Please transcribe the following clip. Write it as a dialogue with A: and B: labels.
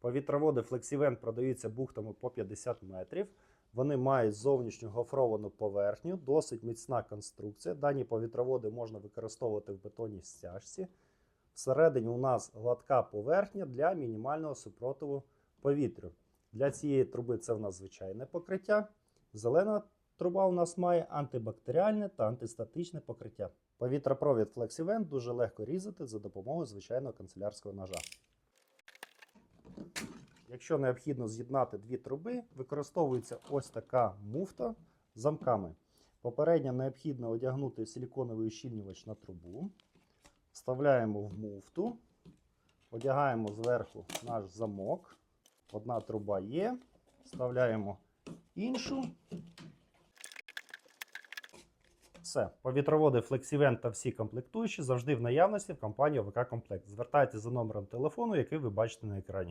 A: Повітроводи FlexiVent продаються бухтами по 50 метрів. Вони мають зовнішню гофровану поверхню, досить міцна конструкція. Дані повітроводи можна використовувати в бетонній стяжці. Всередині у нас гладка поверхня для мінімального супротиву повітрю. Для цієї труби це в нас звичайне покриття. Зелена труба у нас має антибактеріальне та антистатичне покриття. Повітропровід FlexiVent дуже легко різати за допомогою звичайного канцелярського ножа. Якщо необхідно з'єднати дві труби, використовується ось така муфта з замками. Попередньо необхідно одягнути силіконовий ущільнювач на трубу, вставляємо в муфту, одягаємо зверху наш замок. Одна труба є, вставляємо іншу. Все, повітроводи FlexiVent та всі комплектуючі завжди в наявності в компанії ОВК Комплект. Звертайтеся за номером телефону, який ви бачите на екрані.